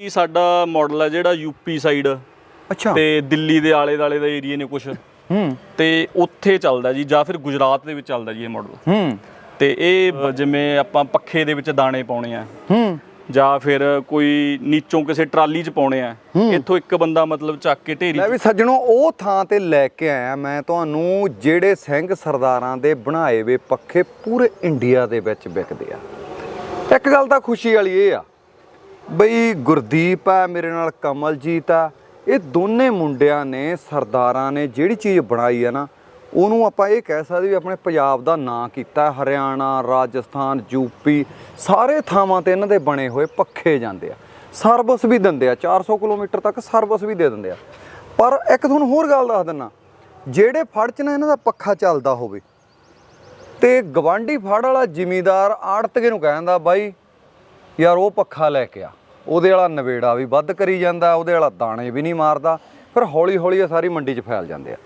ਇਹ ਸਾਡਾ ਮਾਡਲ ਹੈ ਜਿਹੜਾ ਯੂਪੀ ਸਾਈਡ ਅੱਛਾ। ਤੇ ਦਿੱਲੀ ਦੇ ਆਲੇ ਦਾਲੇ ਦਾ ਏਰੀਆ ਨੇ ਕੁਝ ਹੂੰ। ਤੇ ਉੱਥੇ ਚੱਲਦਾ ਜੀ ਜਾਂ ਫਿਰ ਗੁਜਰਾਤ ਦੇ ਵਿੱਚ ਚੱਲਦਾ ਜੀ ਇਹ ਮਾਡਲ ਹੂੰ। ਤੇ ਇਹ ਜਿਵੇਂ ਆਪਾਂ ਪੱਖੇ ਦੇ ਵਿੱਚ ਦਾਣੇ ਪਾਉਣੇ ਆ। ਹੂੰ। ਜਾਂ ਫਿਰ ਕੋਈ ਨੀਚੋਂ ਕਿਸੇ ਟਰਾਲੀ 'ਚ ਪਾਉਣੇ ਆ। ਇੱਥੋਂ ਇੱਕ ਬੰਦਾ ਮਤਲਬ ਚੱਕ ਕੇ ਢੇਰੀ ਲੈ ਵੀ ਸੱਜਣੋ ਉਹ ਥਾਂ ਤੇ ਲੈ ਕੇ ਆਇਆ ਮੈਂ ਤੁਹਾਨੂੰ ਜਿਹੜੇ ਸਿੰਘ ਸਰਦਾਰਾਂ ਦੇ ਬਣਾਏ ਵੇ ਪੱਖੇ ਪੂਰੇ ਇੰਡੀਆ ਦੇ ਵਿੱਚ ਵਿਕਦੇ ਆ। ਇੱਕ ਗੱਲ ਤਾਂ ਖੁਸ਼ੀ ਵਾਲੀ ਇਹ ਆ ਬਈ ਗੁਰਦੀਪ ਆ ਮੇਰੇ ਨਾਲ ਕਮਲਜੀਤ ਆ। ਇਹ ਦੋਨੇ ਮੁੰਡਿਆਂ ਨੇ, ਸਰਦਾਰਾਂ ਨੇ ਜਿਹੜੀ ਚੀਜ਼ ਬਣਾਈ ਹੈ ਨਾ, ਉਹਨੂੰ ਆਪਾਂ ਇਹ ਕਹਿ ਸਕਦੇ ਵੀ ਆਪਣੇ ਪੰਜਾਬ ਦਾ ਨਾਂ ਕੀਤਾ। ਹਰਿਆਣਾ, ਰਾਜਸਥਾਨ ਯੂਪੀ ਸਾਰੇ ਥਾਵਾਂ ਤੇ ਇਹਨਾਂ ਦੇ ਬਣੇ ਹੋਏ ਪੱਖੇ ਜਾਂਦੇ ਆ। ਸਰਵਿਸ ਵੀ ਦਿੰਦੇ ਆ 400 ਕਿਲੋਮੀਟਰ ਤੱਕ ਸਰਵਿਸ ਵੀ ਦੇ ਦਿੰਦੇ ਆ। ਪਰ ਇੱਕ ਤੁਹਾਨੂੰ ਹੋਰ ਗੱਲ ਦੱਸ ਦਿੰਨਾ, ਜਿਹੜੇ ਫੜ ਚ ਨਾ ਇਹਨਾਂ ਦਾ ਪੱਖਾ ਚੱਲਦਾ ਹੋਵੇ, ਤੇ ਗਵਾਂਢੀ ਫੜ ਵਾਲਾ ਜ਼ਿਮੀਦਾਰ ਆੜਤਕੇ ਨੂੰ ਕਹਿੰਦਾ, ਬਾਈ ਯਾਰ ਉਹ ਪੱਖਾ ਲੈ ਕੇ ਆ। ਉਹਦੇ ਵਾਲਾ ਨਵੇੜਾ ਵੀ ਵੱਧ ਕਰੀ ਜਾਂਦਾ, ਉਹਦੇ ਵਾਲਾ ਦਾਣੇ ਵੀ ਨਹੀਂ ਮਾਰਦਾ। ਫਿਰ ਹੌਲੀ ਹੌਲੀ ਇਹ ਸਾਰੀ ਮੰਡੀ 'ਚ ਫੈਲ ਜਾਂਦੇ ਆ।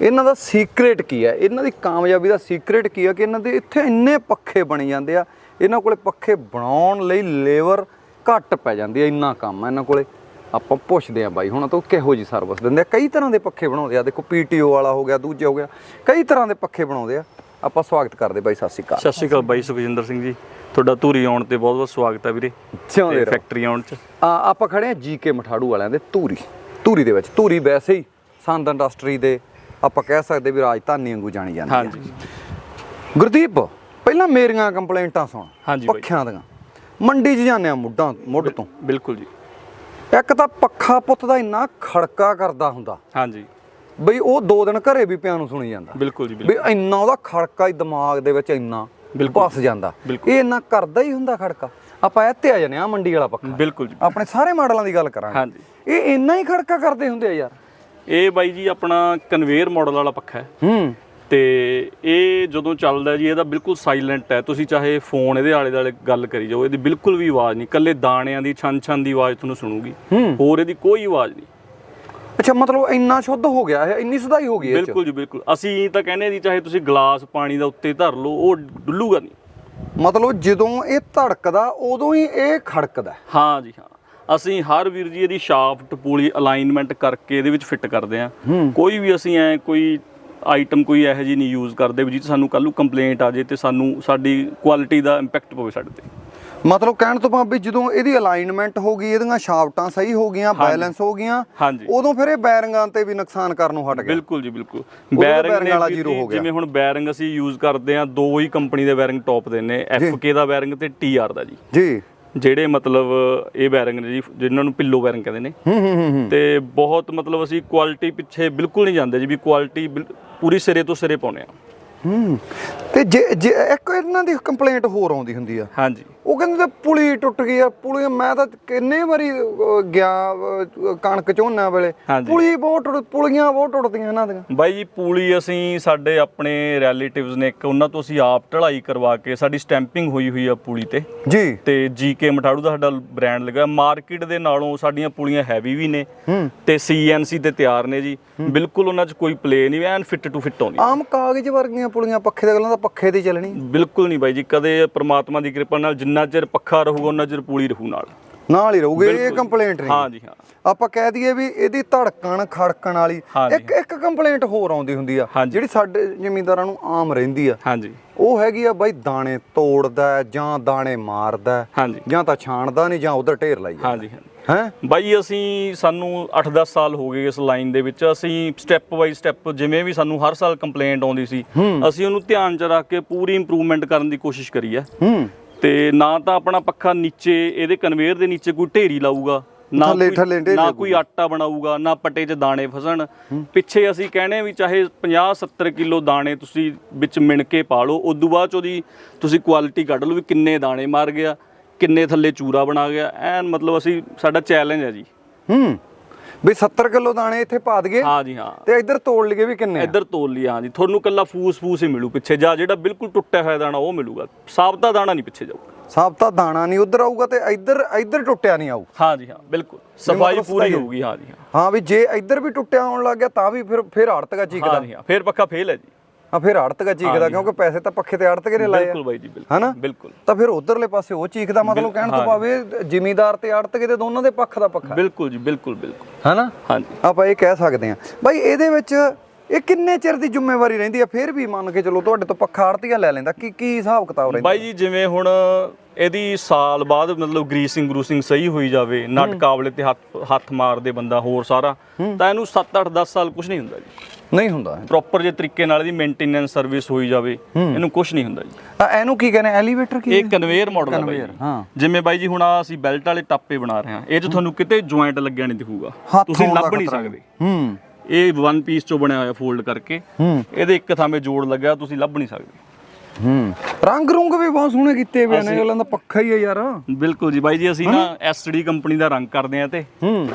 ਇਹਨਾਂ ਦਾ ਸੀਕ੍ਰੇਟ ਕੀ ਹੈ? ਇਹਨਾਂ ਦੀ ਕਾਮਯਾਬੀ ਦਾ ਸੀਕ੍ਰੇਟ ਕੀ ਹੈ ਕਿ ਇਹਨਾਂ ਦੇ ਇੱਥੇ ਇੰਨੇ ਪੱਖੇ ਬਣੀ ਜਾਂਦੇ ਆ। ਇਹਨਾਂ ਕੋਲੇ ਪੱਖੇ ਬਣਾਉਣ ਲਈ ਲੇਬਰ ਘੱਟ ਪੈ ਜਾਂਦੀ ਹੈ ਇੰਨਾ ਕੰਮ ਹੈ ਇਹਨਾਂ ਕੋਲੇ। ਆਪਾਂ ਪੁੱਛਦੇ ਆ ਬਾਈ, ਹੁਣ ਤੋਂ ਕਿਹੋ ਜੀ ਸਰਵਿਸ ਦਿੰਦੇ ਆ? ਕਈ ਤਰ੍ਹਾਂ ਦੇ ਪੱਖੇ ਬਣਾਉਂਦੇ ਆ। ਦੇਖੋ ਪੀਟੀਓ ਵਾਲਾ ਹੋ ਗਿਆ, ਦੂਜੇ ਹੋ ਗਿਆ। ਕਈ ਤਰ੍ਹਾਂ ਦੇ ਪੱਖੇ ਬਣਾਉਂਦੇ ਆ। ਆਪਾਂ ਸਵਾਗਤ ਕਰਦੇ ਬਾਈ ਸਤਿ ਸ਼੍ਰੀ ਅਕਾਲ। ਸਤਿ ਸ਼੍ਰੀ ਅਕਾਲ ਬਾਈ ਸੁਖਜਿੰਦਰ ਸਿੰਘ ਜੀ। ਤੁਹਾਡਾ ਧੂਰੀ ਆਉਣ ਤੇ ਬਹੁਤ ਬਹੁਤ ਸਵਾਗਤ ਹੈ ਵੀਰੇ। ਜਿਉਂਦੇ ਰਹੋ। ਫੈਕਟਰੀ ਆਉਣ ਚ। ਆਪਾਂ ਖੜੇ ਆ ਜੀਕੇ ਮਠਾੜੂ ਵਾਲਿਆਂ ਦੇ ਧੂਰੀ। ਧੂਰੀ ਦੇ ਵਿੱਚ। ਧੂਰੀ ਵੈਸੇ ਹੀ ਸੰਦ ਇੰਡਸਟਰੀ ਦੇ ਆਪਾਂ ਕਹਿ ਸਕਦੇ ਵੀ ਰਾਜਧਾਨੀ ਵਾਂਗੂ ਜਾਣੀ ਜਾਂਦੀ ਹੈ ਹਾਂਜੀ। ਗੁਰਦੀਪ ਪਹਿਲਾਂ ਮੇਰੀਆਂ ਕੰਪਲੇਂਟਾਂ ਸੁਣ। ਹਾਂਜੀ ਬਾਈ। ਪੱਖਿਆਂ ਦੀਆਂ। ਮੰਡੀ 'ਚ ਜਾਂਦੇ ਆ ਮੁੱਢਾਂ ਮੁੱਢ ਤੋਂ। ਬਿਲਕੁਲ ਜੀ। ਇੱਕ ਤਾਂ ਪੱਖਾ ਪੁੱਤ ਦਾ ਇੰਨਾ ਖੜਕਾ ਕਰਦਾ ਹੁੰਦਾ। ਹਾਂਜੀ। ਬਈ ਉਹ ਦੋ ਦਿਨ ਘਰੇ ਵੀ ਪਿਆ ਨੂੰ ਸੁਣੀ ਜਾਂਦਾ। ਬਿਲਕੁਲ ਜੀ ਵੀ ਬਿਲਕੁਲ। ਇੰਨਾ ਉਹਦਾ ਖੜਕਾ ਹੀ ਦਿਮਾਗ ਦੇ ਵਿੱਚ ਇੰਨਾ। ਪਸ ਜਾਂਦਾ। ਇਹ ਇੰਨਾ ਕਰਦਾ ਹੀ ਹੁੰਦਾ ਖੜਕਾ। ਆਪਾਂ ਇੱਥੇ ਆ ਜਾਂਦੇ ਆ ਮੰਡੀ ਵਾਲਾ ਪੱਖਾ। ਬਿਲਕੁਲ ਜੀ। ਆਪਣੇ ਸਾਰੇ ਮਾਡਲਾਂ ਦੀ ਗੱਲ ਕਰਾਂਗੇ। ਹਾਂਜੀ। ਇਹ ਇੰਨਾ ਹੀ ਖੜਕਾ ਕਰਦੇ ਹੁੰਦੇ ਆ ਯਾਰ। ਇਹ ਬਾਈ ਜੀ ਆਪਣਾ ਕਨਵੇਅਰ ਮਾਡਲ ਵਾਲਾ ਪੱਖਾ ਹੈ। ਹੂੰ। ਤੇ ਇਹ ਜਦੋਂ ਚੱਲਦਾ ਜੀ ਇਹਦਾ ਬਿਲਕੁਲ ਸਾਇਲੈਂਟ ਹੈ। ਤੁਸੀਂ ਚਾਹੇ ਫੋਨ ਇਹਦੇ ਆਲੇ ਦੁਆਲੇ ਗੱਲ ਕਰੀ ਜਾਓ ਇਹਦੀ ਬਿਲਕੁਲ ਵੀ ਆਵਾਜ਼ ਨਹੀਂ। ਕੱਲੇ ਦਾਣਿਆਂ ਦੀ ਛਨ ਛਨ ਦੀ ਆਵਾਜ਼ ਤੁਹਾਨੂੰ ਸੁਣੂਗੀ। ਹੋਰ ਇਹਦੀ ਕੋਈ ਆਵਾਜ਼ ਨਹੀਂ। ਅੱਛਾ ਮਤਲਬ ਇੰਨਾ ਸ਼ੁੱਧ ਹੋ ਗਿਆ ਇਹ ਇੰਨੀ ਸੁਧਾਈ ਹੋ ਗਈ ਚ? ਬਿਲਕੁਲ ਜੀ ਬਿਲਕੁਲ। ਅਸੀਂ ਤਾਂ ਕਹਿੰਦੇ ਜੀ ਚਾਹੇ ਤੁਸੀਂ ਗਲਾਸ ਪਾਣੀ ਦਾ ਉੱਤੇ ਧਰ ਲਓ ਉਹ ਡੁੱਲੂਗਾ ਨਹੀਂ। ਮਤਲਬ ਜਦੋਂ ਇਹ ਧੜਕਦਾ ਉਦੋਂ ਹੀ ਇਹ ਖੜਕਦਾ ਹਾਂ। ਜੀ ਹਾਂ। ਅਸੀਂ ਹਰ ਵੀਰ ਜੀ ਇਹਦੀ ਸ਼ਾਫਟ ਪੂਰੀ ਅਲਾਈਨਮੈਂਟ ਕਰਕੇ ਇਹਦੇ ਵਿੱਚ ਫਿੱਟ ਕਰਦੇ ਆ ਹੂੰ। ਕੋਈ ਵੀ ਅਸੀਂ ਐ ਕੋਈ ਆਈਟਮ ਕੋਈ ਇਹੋ ਜਿਹੀ ਨਹੀਂ ਯੂਜ਼ ਕਰਦੇ ਵੀ 'ਚ ਸਾਨੂੰ ਕੱਲ ਨੂੰ ਕੰਪਲੇਂਟ ਆ ਜੇ ਤੇ ਸਾਨੂੰ ਸਾਡੀ ਕੁਆਲਿਟੀ ਦਾ ਇੰਪੈਕਟ ਪਵੇ ਸਾਡੇ ਤੇ। ਮਤਲਬ ਕਹਿਣ ਤੋਂ ਭਾਵ ਵੀ ਜਦੋਂ ਇਹਦੀ ਅਲਾਈਨਮੈਂਟ ਹੋ ਗਈ ਇਹਦੀਆਂ ਸ਼ਾਫਟਾਂ ਸਹੀ ਹੋ ਗਈਆਂ। ਬੈਲੈਂਸ ਹੋ ਗਈਆਂ ਉਦੋਂ ਫਿਰ ਇਹ ਬੈਰਿੰਗਾਂ ਤੇ ਵੀ ਨੁਕਸਾਨ ਕਰਨ ਨੂੰ ਹਟ ਗਿਆ। ਬਿਲਕੁਲ ਜੀ ਬਿਲਕੁਲ। ਬੈਰਿੰਗ ਵਾਲਾ ਹੋ ਗਿਆ। ਜਿਵੇਂ ਹੁਣ ਬੈਰਿੰਗ ਅਸੀਂ ਯੂਜ਼ ਕਰਦੇ ਆ ਦੋ ਹੀ ਕੰਪਨੀ ਦੇ ਬੈਰਿੰਗ ਟੌਪ ਦੇ ਨੇ ਐਫਕੇ ਦਾ ਬੈਰਿੰਗ ਤੇ ਟੀਆਰ ਦਾ ਜੀ। ਜੀ। ਜਿਹੜੇ ਮਤਲਬ ਇਹ ਬੈਰਿੰਗ ਨੇ ਜੀ ਜਿਨ੍ਹਾਂ ਨੂੰ ਪਿੱਲੋ ਬੈਰਿੰਗ ਕਹਿੰਦੇ ਨੇ। ਹੂੰ ਹੂੰ ਹੂੰ ਹੂੰ। ਤੇ ਬਹੁਤ ਮਤਲਬ ਅਸੀਂ ਕੁਆਲਿਟੀ ਪਿੱਛੇ ਬਿਲਕੁਲ ਨਹੀਂ ਜਾਂਦੇ ਜੀ ਵੀ ਕੁਆਲਿਟੀ ਪੂਰੀ ਸਿਰੇ ਤੋਂ ਸਿਰੇ ਪਾਉਨੇ ਆ ਹੂੰ। ਤੇ ਜੇ ਇੱਕ ਇਹਨਾਂ ਦੀ ਕੰਪਲੇਂਟ ਹੋਰ ਆਉਂਦੀ ਹੁੰਦੀ ਆ। ਹਾਂਜੀ। ਕਹਿੰਦੇ ਤੇ ਪੁਲੀ ਟੁੱਟ ਗਈ ਆ ਪੁਲੀ ਮੈਂ ਤਾਂ ਕਿੰਨੇ ਵਾਰੀ ਗਿਆ ਕਣਕ ਝੋਨਾ ਵੇਲੇ। ਪੁਲੀ ਬਹੁਤ ਟੁੱਟ ਪੁਲੀਆਂ ਬਹੁਤ ਟੁੱਟਦੀਆਂ ਇਹਨਾਂ ਦੀਆਂ। ਬਾਈ ਜੀ ਪੂਲੀ ਅਸੀਂ ਸਾਡੇ ਆਪਣੇ ਰਿਲੇਟਿਵਸ ਨੇ ਇੱਕ ਉਹਨਾਂ ਤੋਂ ਅਸੀਂ ਆਪ ਢਲਾਈ ਕਰਵਾ ਕੇ ਸਾਡੀ ਸਟੈਂਪਿੰਗ ਹੋਈ ਹੋਈ ਆ ਪੂਲੀ ਤੇ। ਜੀ। ਤੇ ਜੀਕੇ ਮਠਾੜੂ ਦਾ ਸਾਡਾ ਬ੍ਰਾਂਡ ਲੱਗਾ। ਮਾਰਕੀਟ ਦੇ ਨਾਲੋਂ ਸਾਡੀਆਂ ਪੂਲੀਆਂ ਹੈਵੀ ਵੀ ਨੇ। ਤੇ ਸੀਐਨਸੀ ਤੇ ਤਿਆਰ ਨੇ ਜੀ। ਬਿਲਕੁਲ ਉਹਨਾਂ 'ਚ ਕੋਈ ਪਲੇ ਨਹੀਂ ਐਨ ਫਿੱਟ ਟੂ ਫਿੱਟ ਆਉਂਦੀ। ਆਮ ਕਾਗਜ਼ ਵਰਗੀਆਂ ਪੁਲੀਆਂ ਪੱਖੇ ਦੇ ਗੱਲਾਂ ਤਾਂ ਪੱਖੇ ਤੇ ਚੱਲਣੀ। ਬਿਲਕੁਲ ਨਹੀਂ ਬਾਈ ਜੀ ਕਦੇ ਪ੍ਰਮਾਤਮਾ ਦੀ ਕਿਰਪਾ ਨਾਲ ਜਿੰਨਾ ਚਿਰ ਪੱਖਾ ਰਹੂਗਾ ਉਹਨਾਂ ਚਿਰ ਪੂਲੀ ਰਹੂ ਨਾਲ। ਨਾਲ ਹੀ ਰਹੂਗੇ ਇਹ। ਕੰਪਲੇਂਟ ਨਹੀਂ। ਹਾਂ ਜੀ ਹਾਂ। ਆਪਾਂ ਕਹਿ ਦਈਏ ਵੀ ਇਹਦੀ ਧੜਕਣ ਖੜਕਣ ਵਾਲੀ। ਇੱਕ ਇੱਕ ਕੰਪਲੇਂਟ ਹੋਰ ਆਉਂਦੀ ਹੁੰਦੀ ਆ। ਜਿਹੜੀ ਸਾਡੇ ਜ਼ਿਮੀਂਦਾਰਾਂ ਨੂੰ ਆਮ ਰਹਿੰਦੀ ਆ। ਹਾਂਜੀ। ਉਹ ਹੈਗੀ ਆ ਬਾਈ ਦਾਣੇ ਤੋੜਦਾ ਜਾਂ ਦਾਣੇ ਮਾਰਦਾ ਜਾਂ ਤਾਂ ਛਾਣਦਾ ਨਹੀਂ ਜਾਂ ਉਧਰ ਢੇਰ ਲਾਈ ਹਾਂਜੀ ਹਾਂਜੀ। ਹੈ? ਬਾਈ ਅਸੀਂ ਸਾਨੂੰ 8-10 ਸਾਲ ਹੋ ਗਏ ਇਸ ਲਾਈਨ ਦੇ ਵਿੱਚ। ਅਸੀਂ ਸਟੈਪ ਬਾਈ ਸਟੈਪ ਜਿਵੇਂ ਵੀ ਸਾਨੂੰ ਹਰ ਸਾਲ ਕੰਪਲੇਂਟ ਆਉਂਦੀ ਸੀ ਅਸੀਂ ਉਹਨੂੰ ਧਿਆਨ 'ਚ ਰੱਖ ਕੇ ਪੂਰੀ ਇੰਪਰੂਵਮੈਂਟ ਕਰਨ ਦੀ ਕੋਸ਼ਿਸ਼ ਕਰੀ ਹੂੰ। ਤੇ ਨਾ ਤਾਂ ਆਪਣਾ ਪੱਖਾ ਨੀਚੇ ਇਹਦੇ ਕਨਵੇਅਰ ਦੇ ਨੀਚੇ ਕੋਈ ਢੇਰੀ ਲਾਊਗਾ ਨਾ ਕੋਈ- ਨਾ ਕੋਈ ਆਟਾ ਬਣਾਊਗਾ ਨਾ ਪੱਟੇ 'ਚ ਦਾਣੇ ਫਸਣ। ਪਿੱਛੇ ਅਸੀਂ ਕਹਿੰਦੇ ਵੀ ਚਾਹੇ 50 70 ਕਿਲੋ ਦਾਣੇ ਤੁਸੀਂ ਵਿੱਚ ਮਿਣ ਕੇ ਪਾ ਲਓ ਉਦੋਂ ਬਾਅਦ 'ਚ ਉਹਦੀ ਤੁਸੀਂ ਕੁਆਲਿਟੀ ਕੱਢ ਲਓ ਵੀ ਕਿੰਨੇ ਦਾਣੇ ਮਾਰ ਗਿਆ ਕਿੰਨੇ ਥੱਲੇ ਚੂਰਾ ਬਣਾ ਗਿਆ। ਐਨ ਮਤਲਬ ਅਸੀਂ ਸਾਡਾ ਚੈਲੰਜ ਹੈ ਜੀ। ਹੂੰ। ਵੀ 70 ਕਿਲੋ ਦਾਣੇ ਇੱਥੇ ਪਾ ਦਈਏ ਹਾਂ ਜੀ ਹਾਂ। ਤੇ ਇੱਧਰ ਤੋੜ ਲਈਏ ਵੀ ਕਿੰਨੇ? ਇੱਧਰ ਤੋਲ ਲਈ ਹਾਂ ਜੀ। ਤੁਹਾਨੂੰ ਕੱਲਾ ਫੂਸ ਫੂਸ ਹੀ ਮਿਲੂ ਪਿੱਛੇ। ਜਾਂ ਜਿਹੜਾ ਬਿਲਕੁਲ ਟੁੱਟਿਆ ਹੋਇਆ ਦਾਣਾ ਉਹ ਮਿਲੂਗਾ। ਸਾਬਤਾ ਦਾਣਾ ਨਹੀਂ ਪਿੱਛੇ ਜਾਊਗਾ। ਸਾਬਤਾ ਦਾਣਾ ਨਹੀਂ ਉਧਰ ਆਊਗਾ ਤੇ ਇੱਧਰ ਇੱਧਰ ਟੁੱਟਿਆ ਨਹੀਂ ਆਊ। ਹਾਂ ਜੀ ਹਾਂ ਬਿਲਕੁਲ। ਸਫ਼ਾਈ ਪੂਰੀ ਹੋਊਗੀ ਹਾਂ ਜੀ ਹਾਂ। ਵੀ ਜੇ ਇੱਧਰ ਵੀ ਟੁੱਟਿਆ ਆਉਣ ਲੱਗ ਗਿਆ ਤਾਂ ਵੀ ਫਿਰ ਫਿਰ ਆੜਤਗਾ ਚੀਕਦਾ ਹਾਂ ਜੀ ਹਾਂ ਫੇਰ ਪੱਖਾ ਫੇਲ ਹੈ ਜੀ। ਆ ਫਿਰ ਆੜਤਗਾ ਚੀਕਦਾ ਕਿਉਂਕਿ ਪੈਸੇ ਤਾਂ ਪੱਖੇ ਤੇ ਆੜਤਕੇ ਨੇ ਲਾਏ ਆ। ਬਿਲਕੁਲ ਬਾਈ ਜੀ ਬਿਲਕੁਲ ਹਨਾ? ਬਿਲਕੁਲ। ਤਾਂ ਫਿਰ ਉਧਰਲੇ ਪਾਸੇ ਉਹ ਚੀਕਦਾ ਮਤਲਬ ਕਹਿਣ ਤੋਂ ਭਾਵੇਂ ਜ਼ਿਮੀਦਾਰ ਤੇ ਆੜਤਕੇ ਦੇ ਦੋਨਾਂ ਦੇ ਪੱਖ ਦਾ ਪੱਖਾ। ਬਿਲਕੁਲ ਜੀ ਬਿਲਕੁਲ ਬਿਲਕੁਲ। ਹਨਾ? ਹਾਂਜੀ। ਆਪਾਂ ਇਹ ਕਹਿ ਸਕਦੇ ਹਾਂ। ਬਾਈ ਇਹਦੇ ਵਿੱਚ ਇਹ ਕਿੰਨੇ ਚਿਰ ਦੀ ਜ਼ਿੰਮੇਵਾਰੀ ਰਹਿੰਦੀ ਆ? ਫਿਰ ਵੀ ਮੰਨ ਕੇ ਚਲੋ ਤੁਹਾਡੇ ਤੋਂ ਪੱਖਾ ਆੜਤੀਆ ਲੈ ਲੈਂਦਾ। ਕੀ ਕੀ ਹਿਸਾਬ ਕਿਤਾਬ ਰਹਿੰਦਾ? ਬਾਈ ਜੀ ਜਿਵੇਂ ਹੁਣ ਇਹਦੀ ਸਾਲ ਬਾਅਦ ਮਤਲਬ ਗਰੀਸਿੰਗ ਗਰੂਸਿੰਗ ਸਹੀ ਹੋਈ ਜਾਵੇ ਨਟ ਕਾਬਲੇ ਤੇ ਹੱਥ ਹੱਥ ਮਾਰਦੇ ਬੰਦਾ ਹੋਰ ਸਾਰਾ ਤਾਂ ਇਹਨੂੰ 7 8 10 ਸਾਲ ਕੁਝ ਨਹੀਂ ਹੁੰਦਾ ਜੀ। ਨਹੀਂ ਹੁੰਦਾ। ਪ੍ਰੋਪਰ ਜੇ ਤਰੀਕੇ ਨਾਲ ਇਹਦੀ ਮੇਨਟੇਨੈਂਸ ਸਰਵਿਸ ਹੋਈ ਜਾਵੇ ਇਹਨੂੰ ਕੁਝ ਨਹੀਂ ਹੁੰਦਾ ਜੀ। ਆ ਇਹਨੂੰ ਕੀ ਕਹਿੰਦੇ ਐਲੀਵੇਟਰ ਕੀ ਇਹ ਕਨਵੇਅਰ ਮਾਡਲ ਹੈ ਬਾਈ ਹਾਂ। ਜਿਵੇਂ ਬਾਈ ਜੀ ਹੁਣ ਆਹ ਅਸੀਂ ਬੈਲਟ ਵਾਲੇ ਟਾਪੇ ਬਣਾ ਰਹੇ ਹਾਂ ਇਹ 'ਚ ਤੁਹਾਨੂੰ ਕਿਤੇ ਜੁਆਇੰਟ ਲੱਗਿਆ ਨਹੀਂ ਦਿਖੂਗਾ। ਤੁਸੀਂ ਲੱਭ ਨਹੀਂ ਸਕਦੇ। ਹੂੰ। ਇਹ ਵਨ ਪੀਸ ਚੋਂ ਬਣਿਆ ਹੋਇਆ ਫੋਲਡ ਕਰਕੇ ਇਹਦੇ ਇੱਕ ਥਾਵੇਂ ਜੋੜ ਲੱਗਿਆ ਤੁਸੀਂ ਲੱਭ ਨਹੀਂ ਸਕਦੇ। ਹੂੰ। ਰੰਗ ਰੁੰਗ ਵੀ ਬਹੁਤ ਸੋਹਣੇ ਕੀਤੇ ਹੋਏ ਨੇ ਅਗਲਾਂ ਦਾ ਪੱਖਾ ਹੀ ਹੈ ਯਾਰ। ਬਿਲਕੁਲ ਜੀ ਬਾਈ ਜੀ ਅਸੀਂ ਨਾ ਐਸਡੀ ਕੰਪਨੀ ਦਾ ਰੰਗ ਕਰਦੇ ਆ ਤੇ। ਹੂੰ।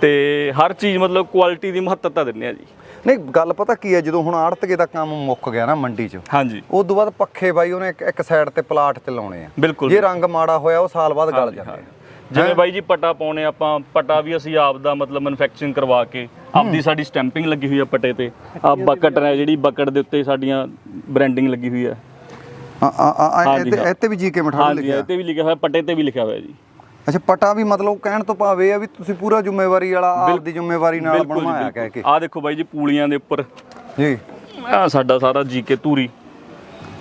ਤੇ ਹਰ ਚੀਜ਼ ਮਤਲਬ ਕੁਆਲਿਟੀ ਦੀ ਮਹੱਤਤਾ ਦਿੰਦੇ ਆ ਜੀ। ਨਹੀਂ ਗੱਲ ਪਤਾ ਕੀ ਹੈ ਜਦੋਂ ਹੁਣ ਆੜਤਕੇ ਦਾ ਕੰਮ ਮੁੱਕ ਗਿਆ ਨਾ ਮੰਡੀ 'ਚ ਹਾਂਜੀ। ਉਸ ਤੋਂ ਬਾਅਦ ਪੱਖੇ ਬਾਈ ਉਹਨੇ ਇੱਕ ਇੱਕ ਸਾਈਡ ਤੇ ਪਲਾਟ ਚ ਲਾਉਣੇ ਆ। ਬਿਲਕੁਲ ਜੇ ਰੰਗ ਮਾੜਾ ਹੋਇਆ ਉਹ ਸਾਲ ਬਾਅਦ ਗਲ ਜਾਂਦੇ ਆ। ਜਿਵੇਂ ਬਾਈ ਜੀ ਪਟਾ ਪਾਉਣੇ ਆਪਾਂ ਪਟਾ ਵੀ ਅਸੀਂ ਆਪ ਦਾ ਮਤਲਬ ਮੈਨੂਫੈਕਚਰਿੰਗ ਕਰਵਾ ਕੇ ਆਪਦੀ ਸਾਡੀ ਸਟੈਂਪਿੰਗ ਲੱਗੀ ਹੋਈ ਆ ਪਟੇ ਤੇ। ਆ। ਬਕਟ ਹੈ ਜਿਹੜੀ ਬਕਟ ਦੇ ਉੱਤੇ ਸਾਡੀਆਂ ਬ੍ਰਾਂਡਿੰਗ ਲੱਗੀ ਹੋਈ ਆ। ਇੱਥੇ। ਇੱਥੇ ਵੀ ਜੀਕੇ ਹਾਂਜੀ ਲਿਖਿਆ। ਤੇ ਵੀ ਲਿਖਿਆ ਹੋਇਆ ਪਟੇ ਤੇ ਵੀ ਲਿਖਿਆ ਹੋਇਆ ਜੀ। ਅੱਛਾ ਪਟਾ ਵੀ ਮਤਲਬ ਕਹਿਣ ਤੋਂ ਭਾਵੇਂ ਆ ਵੀ ਤੁਸੀਂ ਪੂਰਾ ਜ਼ਿੰਮੇਵਾਰੀ ਵਾਲਾ ਆਪਦੀ ਜ਼ਿੰਮੇਵਾਰੀ ਨਾਲ ਬਣਵਾਇਆ ਕਹਿ ਕੇ। ਆ ਦੇਖੋ ਬਾਈ ਜੀ ਪੂਲੀਆਂ ਦੇ ਉੱਪਰ। ਜੀ। ਆ ਸਾਡਾ ਸਾਰਾ ਜੀਕੇ ਧੂਰੀ।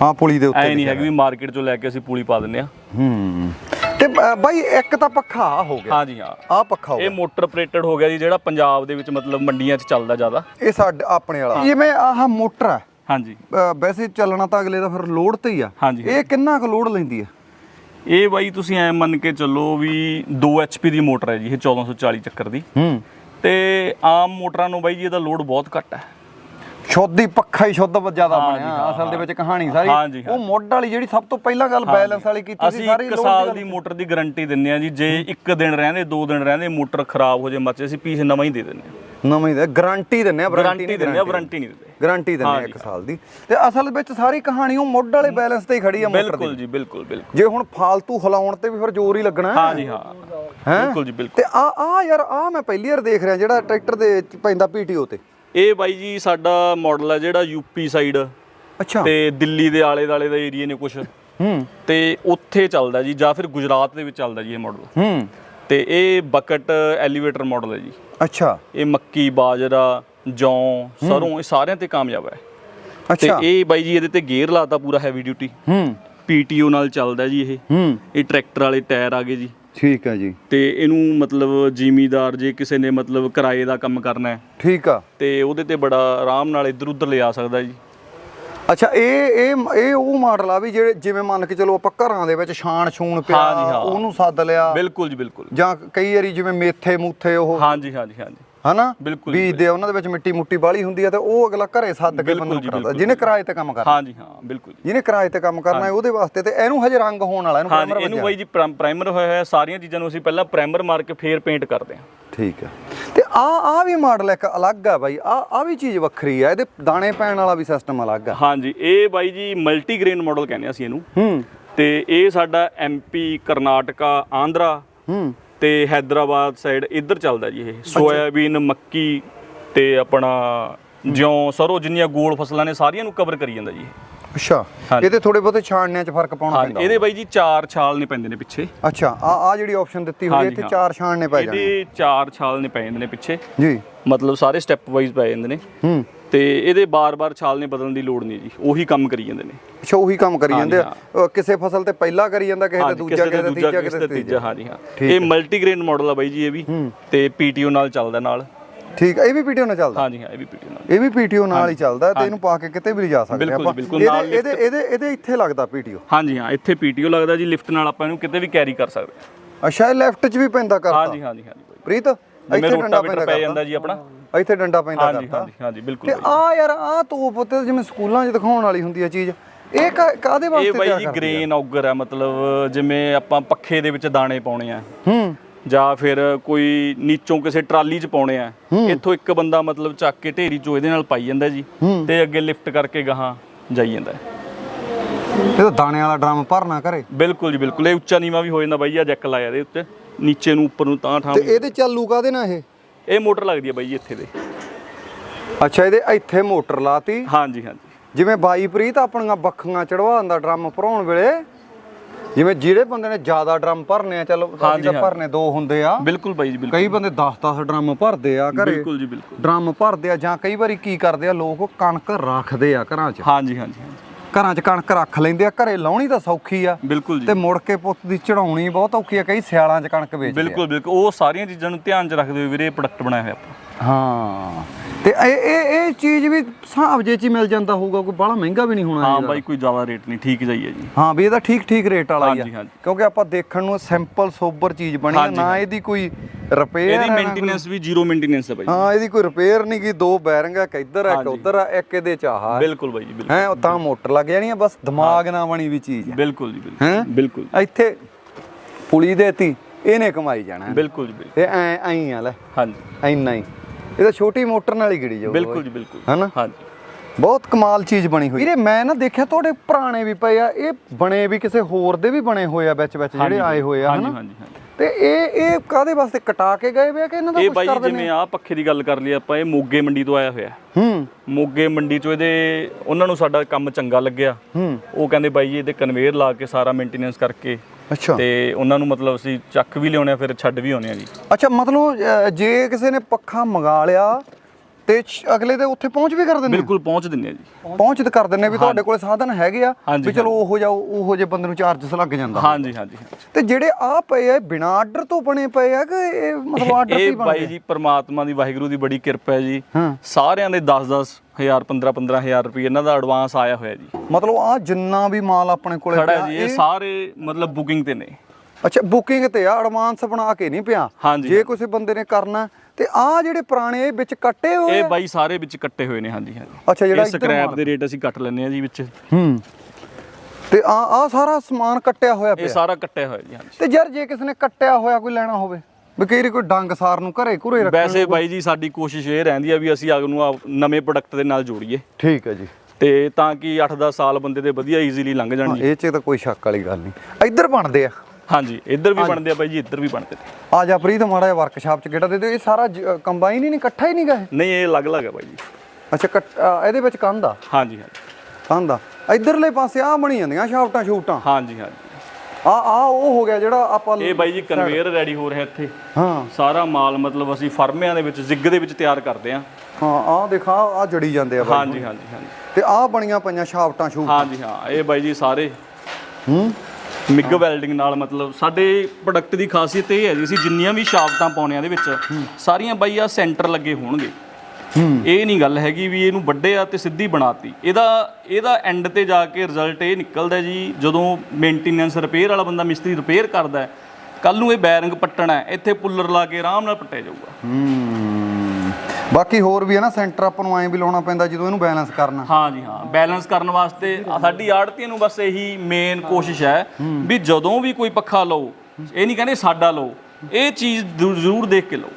ਹਾਂ ਪੁਲੀ ਦੇ ਐ ਉੱਤੇ ਨਹੀਂ ਹੈਗੀ ਵੀ ਮਾਰਕੀਟ ਚੋਂ ਲੈ ਕੇ ਅਸੀਂ ਪੂਲੀ ਪਾ ਦਿੰਨੇ ਆ। ਹੂੰ। ਤੇ ਬਾਈ ਇੱਕ ਤਾਂ ਪੱਖਾ ਹੋ ਗਿਆ। ਹਾਂਜੀ ਹਾਂ। ਆ ਪੱਖਾ ਹੋ ਇਹ ਗਿਆ। ਮੋਟਰ ਆਪਰੇਟਡ ਹੋ ਗਿਆ ਜੀ ਜਿਹੜਾ ਪੰਜਾਬ ਦੇ ਵਿੱਚ ਮਤਲਬ ਮੰਡੀਆਂ 'ਚ ਚੱਲਦਾ ਜ਼ਿਆਦਾ। ਇਹ ਸਾਡੇ ਆਪਣੇ ਵਾਲਾ। ਜਿਵੇਂ ਆਹ ਮੋਟਰ ਆ। ਹਾਂਜੀ। ਅ, ਵੈਸੇ ਚੱਲਣਾ ਤਾਂ ਅਗਲੇ ਦਾ ਫਿਰ ਲੋਡ ਤੇ ਹੀ ਆ। ਹਾਂਜੀ। ਇਹ ਕਿੰਨਾ ਕੁ ਲੋਡ ਲੈਂਦੀ ਆ? ਇਹ ਬਾਈ ਤੁਸੀਂ ਐ ਮੰਨ ਕੇ ਚੱਲੋ ਵੀ 2 HP ਦੀ ਮੋਟਰ ਹੈ ਜੀ ਇਹ 1440 ਚੱਕਰ ਦੀ। ਹੂੰ। ਤੇ ਆਮ ਮੋਟਰਾਂ ਨੂੰ ਬਾਈ ਜੀ ਇਹਦਾ ਲੋਡ ਬਹੁਤ ਘੱਟ ਹੈ। ਸ਼ੁੱਧ ਹੀ ਪੱਖਾ ਹੀ ਸ਼ੁੱਧ ਜ਼ਿਆਦਾ ਹਾਂ ਬਣਿਆ। ਹਾਂ, ਅਸਲ ਦੇ ਹਾਂ। ਵਿੱਚ ਕਹਾਣੀ ਹਾਂ ਸਾਰੀ ਹਾਂ। ਉਹ ਮੁੱਢ ਵਾਲੀ ਜਿਹੜੀ ਸਭ ਤੋਂ ਪਹਿਲਾਂ ਗੱਲ ਬੈਲੈਂਸ ਵਾਲੀ ਕੀਤੀ ਸੀ ਅਸੀਂ ਸਾਰੀ 1 load ਸਾਲ ਦੀ ਮੋਟਰ ਦੀ ਗਾਰੰਟੀ ਦਿੰਨੇ ਆ ਜੀ ਜੇ ਇੱਕ ਦਿਨ ਰਹਿੰਦੇ ਦੋ ਦਿਨ ਰਹਿੰਦੇ ਮੋਟਰ ਖਰਾਬ ਹੋ ਜੇ ਮੱਚੇ ਅਸੀਂ ਪੀਸ ਨਵਾਂ ਹੀ ਦੇ ਦਿੰਨੇ ਆ ਨਵੀਂ ਦੇ ਗਾਰੰਟੀ ਦਿੰਨੇ ਆ ਗਾਰੰਟੀ ਦਿੰਨੇ ਆ ਵਾਰੰਟੀ ਨਹੀਂ ਦਿੰਦੇ। ਗਾਰੰਟੀ ਦਿੰਨੇ ਆ ਹਾਂ ਇੱਕ ਜੀ, ਸਾਲ ਦੀ। ਤੇ ਅਸਲ ਵਿੱਚ ਸਾਰੀ ਕਹਾਣੀ ਉਹ ਮੁੱਢ ਵਾਲੇ ਬੈਲੈਂਸ ਤੇ ਹੀ ਖੜੀ ਆ ਮੋਟਰ ਬਿਲਕੁਲ ਦੀ। ਜੀ ਬਿਲਕੁਲ ਬਿਲਕੁਲ। ਜੇ ਹੁਣ ਫਾਲਤੂ ਹਿਲਾਉਣ ਤੇ ਵੀ ਫਿਰ ਜ਼ੋਰ ਹੀ ਲੱਗਣਾ ਹਾਂ। ਜੀ ਹਾਂ। ਹੈਂ? ਬਿਲਕੁਲ ਜੀ ਬਿਲਕੁਲ। ਤੇ ਆ ਆ ਯਾਰ ਆ ਮੈਂ ਪਹਿਲੀ ਵਾਰ ਦੇਖ ਰਿਹਾ ਜਿਹੜਾ ਟਰੈਕਟਰ ਦੇ ਪੈਂਦਾ ਪੀਟੀਓ ਤੇ। ਇਹ ਬਾਈ ਜੀ ਸਾਡਾ ਮਾਡਲ ਹੈ ਜਿਹੜਾ ਯੂਪੀ ਸਾਈਡ ਅੱਛਾ। ਤੇ ਦਿੱਲੀ ਦੇ ਆਲੇ ਦਾਲੇ ਦਾ ਏਰੀਆ ਨੇ ਕੁਝ ਹੂੰ। ਤੇ ਉੱਥੇ ਚੱਲਦਾ ਜੀ ਜਾਂ ਫਿਰ ਗੁਜਰਾਤ ਦੇ ਵਿੱਚ ਚੱਲਦਾ ਜੀ ਇਹ ਮਾਡਲ ਹੂੰ। ਤੇ ਇਹ ਬਕਟ ਐਲੀਵੇਟਰ ਮਾਡਲ ਹੈ ਜੀ। ਅੱਛਾ। ਇਹ ਮੱਕੀ ਬਾਜਰਾ ਜੌਂ ਸਰੋਂ ਇਹ ਸਾਰਿਆਂ ਤੇ ਕਾਮਯਾਬ ਹੈ। ਤੇ ਅੱਛਾ। ਇਹ ਬਾਈ ਜੀ ਇਹਦੇ ਤੇ ਗੇਅਰ ਲਾਤਾ ਪੂਰਾ ਹੈਵੀ ਡਿਊਟੀ ਹੂੰ। ਪੀਟੀਓ ਨਾਲ ਚੱਲਦਾ ਜੀ ਇਹ। ਹੂੰ। ਇਹ ਟਰੈਕਟਰ ਵਾਲੇ ਟਾਇਰ ਆ ਗਏ ਜੀ। ਠੀਕ ਆ ਜੀ। ਤੇ ਇਹਨੂੰ ਮਤਲਬ ਜ਼ਿਮੀਦਾਰ ਜੇ ਕਿਸੇ ਨੇ ਮਤਲਬ ਕਿਰਾਏ ਦਾ ਕੰਮ ਕਰਨਾ ਹੈ ਠੀਕ ਆ। ਤੇ ਉਹਦੇ ਤੇ ਬੜਾ ਆਰਾਮ ਨਾਲ ਇੱਧਰ ਉੱਧਰ ਲਿਆ ਸਕਦਾ ਜੀ। ਅੱਛਾ ਇਹ ਇਹ ਇਹ ਉਹ ਮਾਡਲ ਆ ਵੀ ਜਿਹੜੇ ਜਿਵੇਂ ਮੰਨ ਕੇ ਚਲੋ ਆਪਾਂ ਘਰਾਂ ਦੇ ਵਿੱਚ ਛਾਣ ਛੂਣ ਪਿਆ। ਉਹਨੂੰ ਸੱਦ ਲਿਆ। ਬਿਲਕੁਲ ਜੀ ਬਿਲਕੁਲ। ਜਾਂ ਕਈ ਵਾਰੀ ਜਿਵੇਂ ਮੇਥੇ ਮੂਥੇ ਉਹ ਹਾਂਜੀ ਹਾਂਜੀ ਹਾਂਜੀ ਹਨਾ? ਬਿਲਕੁਲ ਬੀਜਦੇ ਆ, ਉਹਨਾਂ ਦੇ ਵਿੱਚ ਮਿੱਟੀ ਮੁੱਟੀ ਬਾਲੀ ਹੁੰਦੀ ਆ ਤੇ ਉਹ ਅਗਲਾ ਘਰੇ ਸੱਦ ਕੇ ਬੰਦਾ ਬਿਲਕੁਲ। ਜਿਹਨੇ ਕਿਰਾਏ ਤੇ ਕੰਮ ਕਰਨਾ। ਹਾਂਜੀ ਹਾਂ ਬਿਲਕੁਲ ਜੀ। ਜਿਹਨੇ ਕਿਰਾਏ ਤੇ ਕੰਮ ਕਰਨਾ ਹੈ ਉਹਦੇ ਵਾਸਤੇ ਤੇ ਇਹਨੂੰ ਹਜੇ ਰੰਗ ਹੋਣ ਵਾਲਾ ਇਹਨੂੰ primer ਇਹਨੂੰ। ਬਾਈ ਜੀ ਪ੍ਰਾਈਮ- ਪ੍ਰਾਈਮਰ ਹੋਇਆ ਹੋਇਆ ਸਾਰੀਆਂ ਚੀਜ਼ਾਂ ਨੂੰ ਅਸੀਂ ਪਹਿਲਾਂ ਪ੍ਰਾਈਮਰ ਮਾਰ ਕੇ ਫੇਰ ਪੇਂਟ ਕਰਦੇ ਹਾਂ। ਠੀਕ ਹੈ। ਤੇ ਆ ਆ ਵੀ ਮਾਡਲ ਇੱਕ ਅਲੱਗ ਆ ਬਾਈ। ਆ ਆ ਵੀ ਚੀਜ਼ ਵੱਖਰੀ ਆ। ਇਹਦੇ ਦਾਣੇ ਪੈਣ ਵਾਲਾ ਵੀ ਸਿਸਟਮ ਅਲੱਗ ਆ। ਹਾਂਜੀ ਇਹ ਬਾਈ ਜੀ ਮਲਟੀ ਗ੍ਰੇਨ ਮਾਡਲ ਕਹਿੰਦੇ ਅਸੀਂ ਇਹਨੂੰ। ਹੂੰ। ਤੇ ਇਹ ਸਾਡਾ ਐਮਪੀ ਕਰਨਾਟਕਾ ਆਂਧਰਾ। ਹੂੰ। ਤੇ ਹੈਦਰਾਬਾਦ ਸਾਈਡ ਇੱਧਰ ਚੱਲਦਾ ਜੀ ਇਹ। ਸੋਇਆਬੀਨ ਮੱਕੀ ਤੇ ਆਪਣਾ ਜਿਉਂ ਸਰੋਂ ਜਿੰਨੀਆਂ ਗੋਲ ਫਸਲਾਂ ਨੇ ਸਾਰੀਆਂ ਨੂੰ ਕਵਰ ਕਰੀ ਜਾਂਦਾ ਜੀ। ਅੱਛਾ। ਇਹਦੇ ਥੋੜੇ ਬਹੁਤੇ ਛਾਣਨਿਆਂ 'ਚ ਫ਼ਰਕ ਪਾਉਣਾ ਪੈਂਦਾ ਇਹਦੇ ਬਾਈ ਜੀ ਚਾਰ ਛਾਲ ਨੇ ਪੈਂਦੇ ਨੇ ਪਿੱਛੇ। ਅੱਛਾ ਆ ਆ ਜਿਹੜੀ ਆਪਸ਼ਨ ਦਿੱਤੀ ਹੋਈ ਹੈ ਇੱਥੇ। ਚਾਰ ਛਾਣਨੇ ਪੈ ਜਾਣੇ। ਇਹਦੇ ਚਾਰ ਛਾਲ ਨੇ ਪੈ ਜਾਂਦੇ ਨੇ ਪਿੱਛੇ। ਜੀ। ਮਤਲਬ ਸਾਰੇ ਸਟੈਪ ਵਾਈਜ਼ ਪੈ ਜਾਂਦੇ ਨੇ। ਹੂੰ। ਤੇ ਇਹਦੇ ਬਾਰ-ਬਾਰ ਛਾਲ ਨੇ ਬਦਲਣ ਦੀ ਲੋੜ ਨਹੀਂ ਜੀ। ਉਹੀ ਕੰਮ ਕਰੀ ਜਾਂਦੇ ਨੇ। ਅੱਛਾ ਉਹੀ ਕੰਮ ਕਰੀ ਜਾਂਦੇ ਆ। ਕਿਸੇ ਫਸਲ ਤੇ ਪਹਿਲਾ ਕਰੀ ਜਾਂਦਾ ਕਿਸੇ ਤੇ ਦੂਜਾ ਕਿਸੇ ਤੇ ਤੀਜਾ ਕਿਸੇ ਤੇ ਤੀਜਾ। ਤੀਜਾ ਹਾਂਜੀ ਹਾਂ। ਇਹ ਮਲਟੀਗ੍ਰੇਨ ਮਾਡਲ ਆ ਬਾਈ ਜੀ ਇਹ ਵੀ। ਤੇ ਪੀਟੀਓ ਨਾਲ ਚੱਲਦਾ ਨਾਲ। ਠੀਕ ਇਹ ਵੀ ਪੀਟੀਓ ਨਾਲ ਚੱਲਦਾ? ਹਾਂਜੀ ਹਾਂ ਇਹ ਵੀ ਪੀਟੀਓ ਨਾਲ। ਇਹ ਵੀ ਪੀਟੀਓ ਨਾਲ ਹੀ ਚੱਲਦਾ ਤੇ ਇਹਨੂੰ ਪਾ ਕੇ ਕਿਤੇ ਵੀ ਲਿਜਾ ਸਕਦੇ ਆਪਾਂ। ਬਿਲਕੁਲ, ਇਹਦੇ ਨਾਲ ਇਹਦੇ ਇਹਦੇ ਇਹਦੇ ਇੱਥੇ ਲੱਗਦਾ ਪੀਟੀਓ ਹਾਂਜੀ ਹਾਂ ਇੱਥੇ ਪੀਟੀਓ ਲੱਗਦਾ ਜੀ ਲਿਫਟ ਨਾਲ ਆਪਾਂ ਇਹਨੂੰ ਕਿਤੇ ਵੀ ਕੈਰੀ ਕਰ ਸਕਦੇ ਹਾਂ ਅੱਛਾ ਇਹ ਲੈਫਟ 'ਚ ਵੀ ਪੈਂਦਾ ਕਰਤਾ? ਹਾਂਜੀ ਹਾਂਜੀ ਹਾਂਜੀ ਪ੍ਰੀਤ ਇੱਥੇ ਡੰਡਾ ਪੈਂਦਾ ਪੈ ਜਾਂਦਾ ਜੀ ਆਪਣਾ। ਇੱਥੇ ਡੰਡਾ ਪੈਂਦਾ ਹਾਂਜੀ ਕਰਤਾ। ਹਾਂਜੀ ਹਾਂਜੀ ਬਿਲਕੁਲ ਤੇ ਆ ਯਾਰ ਆ ਤੋਪ ਤੇ ਜਿਵੇਂ ਸਕੂਲਾਂ 'ਚ ਦਿਖਾਉਣ ਵਾਲੀ ਹੁੰਦੀ ਆ ਚੀਜ਼ ਇਹ ਕਾ- ਕਾਹਦੇ ਵਾਸਤੇ ਇਹ ਬਾਈ ਜੀ ਆ? ਗ੍ਰੇਨ ਆਊਗਰ ਹੈ ਮਤਲਬ ਜਿਵੇਂ ਆਪਾਂ ਪੱਖੇ ਦੇ ਵਿੱਚ ਦਾਣੇ ਪਾਉਣੇ ਆ। ਹੂੰ। ਜਾਂ ਫਿਰ ਕੋਈ ਨੀਚੋਂ ਕਿਸੇ ਟਰਾਲੀ 'ਚ ਪਾਉਣੇ ਆ। ਇੱਥੋਂ ਇੱਕ ਬੰਦਾ ਮਤਲਬ ਚੱਕ ਕੇ ਢੇਰੀ 'ਚੋਂ ਇਹਦੇ ਨਾਲ ਪਾਈ ਜਾਂਦਾ ਜੀ ਤੇ ਅੱਗੇ ਲਿਫਟ ਕਰਕੇ ਗਾਹਾਂ ਜਾਈ ਜਾਂਦਾ। ਇਹ ਤਾਂ ਦਾਣੇ ਵਾਲਾ ਡਰਮ ਭਰਨਾ ਕਰੇ ਬਿਲਕੁਲ ਜੀ ਬਿਲਕੁਲ। ਇਹ ਉੱਚਾ ਨੀਵਾ ਵੀ ਹੋ ਜਾਂਦਾ ਬਾਈ ਆ ਜੈਕ ਲਾਇਆ ਇਹਦੇ ਉੱਤੇ। ਨੀਚੇ ਨੂੰ ਉੱਪਰ ਨੂੰ ਤਾਂ ਠਾਂ ਤੇ ਇਹਦੇ ਚਾਲੂ ਕਾਦੇ ਨਾਲ ਇਹ? ਇਹ ਮੋਟਰ ਲੱਗਦੀ ਹੈ ਬਾਈ ਜੀ ਇੱਥੇ ਦੇ। ਅੱਛਾ ਇਹਦੇ ਇੱਥੇ ਮੋਟਰ ਲਾਤੀ? ਹਾਂਜੀ ਹਾਂਜੀ। ਜਿਵੇਂ ਬਾਈ ਪ੍ਰੀਤ ਆਪਣੀਆਂ ਬੱਖੀਆਂ ਚੜਵਾ ਦਿੰਦਾ ਡਰਮ ਭਰਾਉਣ ਵੇਲੇ ਜਿਵੇਂ ਜਿਹੜੇ ਬੰਦੇ ਨੇ ਜ਼ਿਆਦਾ ਡਰਮ ਭਰਨੇ ਆ ਚਲੋ ਹਾਂਜੀ, ਤਾਂ। ਭਰਨੇ ਦੋ ਹੁੰਦੇ ਆ। ਬਿਲਕੁਲ ਬਾਈ ਜੀ ਬਿਲਕੁਲ। ਕਈ ਬੰਦੇ 10-10 ਡਰਮ ਭਰਦੇ ਆ ਘਰੇ। ਬਿਲਕੁਲ ਜੀ ਬਿਲਕੁਲ। ਡਰਮ ਭਰਦੇ ਆ ਜਾਂ ਕਈ ਵਾਰੀ ਕੀ ਕਰਦੇ ਆ ਲੋਕ ਕਣਕ ਰੱਖਦੇ ਆ ਘਰਾਂ 'ਚ। ਹਾਂਜੀ ਹਾਂਜੀ ਹਾਂਜੀ। ਘਰਾਂ 'ਚ ਕਣਕ ਰੱਖ ਲੈਂਦੇ ਆ ਘਰੇ ਲਾਉਣੀ ਤਾਂ ਸੌਖੀ ਆ। ਬਿਲਕੁਲ ਜੀ। ਤੇ ਮੁੜ ਕੇ ਪੁੱਤ ਦੀ ਚੜਾਉਣੀ ਬਹੁਤ ਔਖੀ ਆ ਕਈ ਸਿਆਲਾਂ 'ਚ ਕਣਕ ਵੇਚਦੇ ਆ। ਬਿਲਕੁਲ ਬਿਲਕੁਲ। ਉਹ ਸਾਰੀਆਂ ਚੀਜ਼ਾਂ ਨੂੰ ਧਿਆਨ 'ਚ ਰੱਖਦੇ ਹੋਏ ਵੀਰੇ ਇਹ ਪ੍ਰੋਡਕਟ ਬਣਾਇਆ ਹੋਇਆ ਆਪਾਂ। ਹਾਂ। ਤੇ ਇਹ ਇਹ ਇਹ ਚੀਜ਼ ਵੀ ਹਿਸਾਬ ਜੇ ਚ ਹੀ ਮਿਲ ਜਾਂਦਾ ਹੋਊਗਾ ਕੋਈ ਬੜਾ ਮਹਿੰਗਾ ਵੀ ਨਹੀਂ ਹੋਣਾ ਹਾਂ ਇਹਦਾ। ਬਾਈ ਕੋਈ ਜ਼ਿਆਦਾ ਰੇਟ ਨਹੀਂ ਠੀਕ ਜਾਈਏ ਜੀ। ਹਾਂ ਵੀ ਇਹਦਾ ਠੀਕ ਠੀਕ ਰੇਟ ਵਾਲਾ ਹੀ ਹਾਂਜੀ, ਆ। ਹਾਂਜੀ। ਕਿਉਂਕਿ ਆਪਾਂ ਦੇਖਣ ਨੂੰ ਸਿੰਪਲ ਸੋਬਰ ਚੀਜ਼ ਬਣੀ ਆ ਹਾਂਜੀ, ਨਾ। ਇਹਦੀ ਕੋਈ ਰਿਪੇਅਰ ਇਹਦੀ ਮੇਨਟੇਨੈਂਸ ਵੀ ਜ਼ੀਰੋ ਮੇਨਟੇਨੈਂਸ ਹੈ ਬਾਈ। ਹਾਂ ਇਹਦੀ ਕੋਈ ਰਿਪੇਅਰ ਨਹੀਂ ਕੀ ਦੋ ਬੈਰਿੰਗ ਆ ਇੱਕ ਇੱਧਰ ਆ ਇੱਕ ਹਾਂਜੀ। ਉੱਧਰ ਆ ਇੱਕ ਇਹਦੇ ਚ ਆਹ ਬਿਲਕੁਲ ਬਾਈ ਜੀ ਬਿਲਕੁਲ। ਹੈ ਤਾਂ ਮੋਟਰ ਲੱਗ ਜਾਣੀ ਆ ਬਸ ਦਿਮਾਗ ਨਾਲ ਬਣੀ ਵੀ ਚੀਜ਼ ਆ। ਬਿਲਕੁਲ ਜੀ ਬਿਲਕੁਲ। ਹੈਂ? ਬਿਲਕੁਲ। ਇੱਥੇ ਪੁਲੀ ਦੇਤੀ ਇਹਨੇ ਕਮਾਈ ਜਾਣਾ। ਬਿਲਕੁਲ ਜੀ ਬਿਲਕੁਲ। ਇਹ ਐ ਐਂ ਆ ਲੈ। ਹਾਂਜੀ। ਐਨਾ ਹੀ। ਇਹ ਤਾਂ ਛੋਟੀ ਮੋਟਰ ਨਾਲ ਹੀ ਗਿੜੀ ਜਾਊਗਾ ਬਿਲਕੁਲ ਜੀ ਬਿਲਕੁਲ। ਹਨਾ? ਹਾਂਜੀ। ਬਹੁਤ ਕਮਾਲ ਚੀਜ਼ ਬਣੀ ਹੋਈ। ਵੀਰੇ ਮੈਂ ਨਾ ਦੇਖਿਆ ਤੁਹਾਡੇ ਪੁਰਾਣੇ ਵੀ ਪਏ ਆ ਇਹ ਬਣੇ ਵੀ ਕਿਸੇ ਹੋਰ ਦੇ ਵੀ ਬਣੇ ਹੋਏ ਆ ਵਿੱਚ ਵਿੱਚ ਜਿਹੜੇ ਆਏ ਹੋਏ ਆ ਹਾਂਜੀ ਹਨਾ? ਤੇ ਇਹ ਇਹ ਕਾਦੇ ਵਾਸਤੇ ਕਟਾ ਕੇ ਗਏ ਵੇ ਕਿ ਇਹਨਾਂ ਦਾ ਇਹ ਕੁਝ ਬਾਈ ਕਰ ਦਿੰਦੇ ਜਿਵੇਂ ਆ ਪੱਖੇ ਦੀ ਗੱਲ ਕਰ ਲਈ ਆਪਾਂ ਇਹ ਮੋਗੇ ਮੰਡੀ ਤੋਂ ਆਇਆ ਹੋਇਆ। ਹੂੰ। ਮੋਗੇ ਮੰਡੀ ਚੋਂ ਇਹਦੇ ਉਹਨਾਂ ਨੂੰ ਸਾਡਾ ਕੰਮ ਚੰਗਾ ਲੱਗਿਆ। ਹੂੰ। ਉਹ ਕਹਿੰਦੇ ਬਾਈ ਜੀ ਇਹਦੇ ਕਨਵੇਅਰ ਲਾ ਕੇ ਸਾਰਾ ਮੇਨਟੇਨੈਂਸ ਕਰਕੇ ਅੱਛਾ। ਤੇ ਉਹਨਾਂ ਨੂੰ ਮਤਲਬ ਅਸੀਂ ਚੱਕ ਵੀ ਲਿਆਉਣੇ ਆ ਫਿਰ ਛੱਡ ਵੀ ਆਉਣੇ ਆ ਜੀ। ਅੱਛਾ ਮਤਲਬ ਜੇ ਕਿਸੇ ਨੇ ਪੱਖਾ ਮੰਗਾ ਲਿਆ ਤੇ ਅਗਲੇ ਦੇ ਉੱਥੇ ਪਹੁੰਚ ਵੀ ਕਰ ਦਿੰਦੇ? ਬਿਲਕੁਲ ਪਹੁੰਚ ਦਿੰਨੇ ਆ ਜੀ। ਪਹੁੰਚ ਤੇ ਕਰ ਦਿੰਦੇ ਵੀ ਤੁਹਾਡੇ ਕੋਲ ਸਾਧਨ ਹੈਗੇ ਆ ਵੀ ਚਲੋ ਉਹੋ ਜਿਹਾ ਉਹੋ ਜਿਹੇ ਬੰਦੇ ਨੂੰ ਚਾਰਜਸ ਲੱਗ ਜਾਂਦਾ। ਹਾਂਜੀ ਹਾਂਜੀ। ਤੇ ਜਿਹੜੇ ਆ ਪਏ ਆ ਬਿਨਾ ਆਰਡਰ ਤੋਂ ਬਣੇ ਪਏ ਆ ਕਿ ਇਹ ਮਤਲਬ ਆਰਡਰ ਤੇ ਹੀ ਇਹ ਬਣ ਬਾਈ ਜੀ ਪ੍ਰਮਾਤਮਾ ਦੀ ਵਾਹਿਗੁਰੂ ਦੀ ਬੜੀ ਕਿਰਪਾ ਹੈ ਜੀ। ਸਾਰਿਆਂ ਦੇ 10-10 ਹਜ਼ਾਰ 15-15000 ਰੁਪਏ ਇਹਨਾਂ ਦਾ ਐਡਵਾਂਸ ਆਇਆ ਹੋਇਆ ਜੀ। ਮਤਲਬ ਆ ਜਿੰਨਾ ਵੀ ਮਾਲ ਆਪਣੇ ਕੋਲੇ ਖੜਾ ਹੈ ਜੀ ਇਹ ਸਾਰੇ ਮਤਲਬ ਬੁਕਿੰਗ ਤੇ ਨੇ। ਅੱਛਾ ਬੁਕਿੰਗ ਤੇ ਆ ਐਡਵਾਂਸ ਬਣਾ ਕੇ ਨਹੀਂ ਪਿਆ। ਜੇ ਕਿਸੇ ਬੰਦੇ ਨੇ ਕਰਨਾ ਤੇ ਆ ਜਿਹੜੇ ਪੁਰਾਣੇ ਇਹ ਵਿੱਚ ਕੱਟੇ ਹੋਏ ਇਹ? ਬਾਈ ਸਾਰੇ ਵਿੱਚ ਕੱਟੇ ਹੋਏ ਨੇ ਹਾਂਜੀ ਹਾਂਜੀ। ਅੱਛਾ ਜਿਹੜਾ ਇਹ ਸਕ੍ਰੈਪ ਦੇ ਰੇਟ ਅਸੀਂ ਕੱਟ ਲੈਂਦੇ ਆ ਜੀ ਵਿੱਚ। ਹੂੰ। ਤੇ ਆ ਆ ਸਾਰਾ ਸਮਾਨ ਕੱਟਿਆ ਹੋਇਆ ਇਹ ਪਿਆ। ਸਾਰਾ ਕੱਟਿਆ ਹੋਇਆ ਜੀ ਹਾਂਜੀ। ਤੇ ਯਾਰ ਜੇ ਕਿਸੇ ਨੇ ਕੱਟਿਆ ਹੋਇਆ ਕੋਈ ਲੈਣਾ ਹੋਵੇ। ਵੀ ਕਈ ਵਾਰੀ ਕੋਈ ਡੰਗ ਸਾਰ ਨੂੰ ਘਰੇ ਘੁਰੇ ਰੱਖ ਵੈਸੇ ਬਾਈ ਜੀ ਸਾਡੀ ਕੋਸ਼ਿਸ਼ ਇਹ ਰਹਿੰਦੀ ਆ ਵੀ ਅਸੀਂ ਅਗ ਨੂੰ ਨਵੇਂ ਪ੍ਰੋਡਕਟ ਦੇ ਨਾਲ ਜੋੜੀਏ। ਠੀਕ ਹੈ ਜੀ। ਤੇ ਤਾਂ ਕਿ 8-10 ਸਾਲ ਬੰਦੇ ਦੇ ਵਧੀਆ ਈਜ਼ੀਲੀ ਲੰਘ ਜਾਣ ਹਾਂ, ਜੀ। ਇਹ ਚ ਤਾਂ ਕੋਈ ਸ਼ੱਕ ਵਾਲੀ ਗੱਲ ਨਹੀਂ। ਇੱਧਰ ਬਣਦੇ ਆ। ਹਾਂਜੀ ਇੱਧਰ ਵੀ ਬਣਦੇ ਆ ਬਾਈ ਜੀ ਇੱਧਰ ਵੀ ਬਣਦੇ ਨੇ। ਆ ਜਾ ਪ੍ਰੀਤ ਮਾੜਾ ਜਿਹਾ ਵਰਕਸ਼ਾਪ ਚ ਗੇੜਾ ਦੇ ਦਿਓ। ਇਹ ਸਾਰਾ ਕੰਬਾਈਨ ਹੀ ਨਹੀਂ ਇਕੱਠਾ ਹੀ ਨਹੀਂ ਗਾ ਇਹ? ਨਹੀਂ ਇਹ ਅਲੱਗ-ਅਲੱਗ ਹੈ ਬਾਈ ਜੀ। ਅੱਛਾ ਕੱਟ- ਅ, ਇਹਦੇ ਵਿੱਚ ਕੰਧ ਆ? ਹਾਂਜੀ ਹਾਂਜੀ। ਕੰਧ ਆ। ਇਧਰਲੇ ਪਾਸੇ ਆ ਬਣੀ ਜਾਂਦੀਆਂ ਸ਼ਾਫਟਾਂ ਸ਼ੂਟਾਂ ਹਾਂਜੀ ਹਾਂਜੀ। ਆ ਆ ਉਹ ਹੋ ਗਿਆ ਜਿਹੜਾ ਆਪਾਂ ਇਹ ਬਾਈ ਜੀ ਕਨਵੇਅਰ ਰੈਡੀ ਹੋ ਰਿਹਾ ਇੱਥੇ। ਹਾਂ। ਸਾਰਾ ਮਾਲ ਮਤਲਬ ਅਸੀਂ ਫਰਮਿਆਂ ਦੇ ਵਿੱਚ ਜ਼ਿੱਗ ਦੇ ਵਿੱਚ ਤਿਆਰ ਕਰਦੇ ਆ ਹਾਂ ਆ ਦੇਖਾ ਆ ਜੜੀ ਜਾਂਦੇ ਆ ਬਾਈ। ਹਾਂਜੀ ਹਾਂਜੀ ਹਾਂਜੀ। ਤੇ ਆ ਬਣੀਆਂ ਪਈਆਂ ਸ਼ਾਫਟਾਂ ਸ਼ੂਟ ਹਾਂਜੀ ਹਾਂ ਇਹ ਬਾਈ ਜੀ ਸਾਰੇ। ਹੂੰ? ਮਿਗ ਵੈਲਡਿੰਗ ਨਾਲ ਮਤਲਬ ਸਾਡੇ ਪ੍ਰੋਡਕਟ ਦੀ ਖਾਸੀਅਤ ਇਹ ਹੈ ਜੀ ਅਸੀਂ ਜਿੰਨੀਆਂ ਵੀ ਸ਼ਾਫਟਾਂ ਪਾਉਣੇ ਆ ਦੇ ਵਿੱਚ ਸਾਰੀਆਂ ਬਾਈ ਆ ਸੈਂਟਰ ਲੱਗੇ ਹੋਣਗੇ। ਇਹ ਨਹੀਂ ਗੱਲ ਹੈਗੀ ਵੀ ਇਹਨੂੰ ਵੱਡੇ ਆ ਤੇ ਸਿੱਧੀ ਬਣਾਤੀ। ਇਹਦਾ ਇਹਦਾ ਐਂਡ ਤੇ ਜਾ ਕੇ ਰਿਜ਼ਲਟ ਇਹ ਨਿਕਲਦਾ ਜੀ ਜਦੋਂ ਮੇਨਟੇਨੈਂਸ ਰਿਪੇਅਰ ਵਾਲਾ ਬੰਦਾ ਮਿਸਤਰੀ ਰਿਪੇਅਰ ਕਰਦਾ ਕੱਲ ਨੂੰ ਇਹ ਬੈਰਿੰਗ ਪੱਟਣਾ ਹੈ, ਇੱਥੇ ਪੁੱਲਰ ਲਾ ਕੇ ਆਰਾਮ ਨਾਲ ਪੱਟਿਆ ਜਾਊਗਾ। ਬਾਕੀ ਹੋਰ ਵੀ ਹੈ ਨਾ ਸੈਂਟਰ ਆਪਾਂ ਨੂੰ ਐਂ ਵੀ ਲਾਉਣਾ ਪੈਂਦਾ ਜਦੋਂ ਇਹਨੂੰ ਬੈਲੈਂਸ ਕਰਨਾ। ਹਾਂ ਜੀ ਹਾਂ। ਬੈਲੈਂਸ ਕਰਨ ਵਾਸਤੇ ਸਾਡੀ ਆੜਤੀਆਂ ਨੂੰ ਬਸ ਇਹੀ ਮੇਨ ਕੋਸ਼ਿਸ਼ ਹੈ ਵੀ ਜਦੋਂ ਵੀ ਕੋਈ ਪੱਖਾ ਲਓ ਇਹ ਨਹੀਂ ਕਹਿੰਦੇ ਸਾਡਾ ਲਓ ਇਹ ਚੀਜ਼ ਜ਼ਰੂ- ਜ਼ਰੂਰ ਦੇਖ ਕੇ ਲਓ।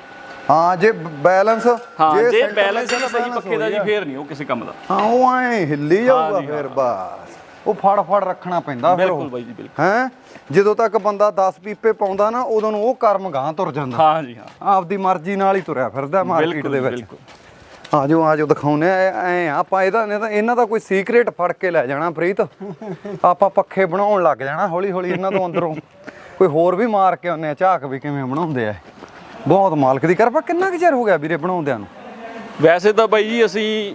ਹਾਂ ਜੇ ਬੈਲੈਂਸ ਹਾਂ ਜੇ ਬੈਲੈਂਸ ਹੀ ਸਹੀ ਪੱਖੇ ਦਾ ਜੀ। ਫੇਰ ਨਹੀਂ ਉਹ ਕਿਸੇ ਕੰਮ ਦਾ। ਹਾਂ ਉਹ ਐਂ ਹਿੱਲੀ ਜਾਊਗਾ ਜੀ, ਫਿਰ ਬਸ। ਉਹ ਫੜ ਫੜ ਰੱਖਣਾ ਪੈਂਦਾ ਫਿਰ ਬਿਲਕੁਲ ਬਾਈ ਜੀ ਬਿਲਕੁਲ। ਹੈ? ਜਦੋਂ ਤੱਕ ਬੰਦਾ 10 ਪੀਪੇ ਪਾਉਂਦਾ ਨਾ ਉਦੋਂ ਨੂੰ ਉਹ ਕਰਮ ਗਾਂ ਤੁਰ ਜਾਂਦਾ। ਹਾਂ ਜੀ ਹਾਂ। ਆਪਦੀ ਮਰਜ਼ੀ ਨਾਲ ਹੀ ਤੁਰਿਆ ਫਿਰਦਾ ਮਾਰਕੀਟ ਦੇ ਜੀ, ਵਿੱਚ। ਬਿਲਕੁਲ। ਆਜੋ ਆਜੋ ਦਿਖਾਉਨੇ ਆ ਐ ਆਪਾਂ ਇਹਦਾ ਇਹਨਾਂ ਦਾ ਕੋਈ ਸੀਕ੍ਰੇਟ ਫੜ ਕੇ ਲੈ ਜਾਣਾ ਪ੍ਰੀਤ। ਆਪਾਂ ਪੱਖੇ ਬਣਾਉਣ ਲੱਗ ਜਾਣਾ ਹੌਲੀ ਹੌਲੀ ਇਹਨਾਂ ਤੋਂ ਅੰਦਰੋਂ। ਕੋਈ ਹੋਰ ਵੀ ਮਾਰ ਕੇ ਆਉਂਦੇ ਆ ਝਾਕ ਵੀ ਕਿਵੇਂ ਬਣਾਉਂਦੇ ਆ। ਬਹੁਤ ਮਾਲਕ ਦੀ ਕਿਰਪਾ ਕਿੰਨਾ ਕੁ ਚਿਰ ਹੋ ਗਿਆ ਵੀਰੇ ਬਣਾਉਂਦਿਆਂ ਨੂੰ? ਵੈਸੇ ਤਾਂ ਬਾਈ ਜੀ ਅਸੀਂ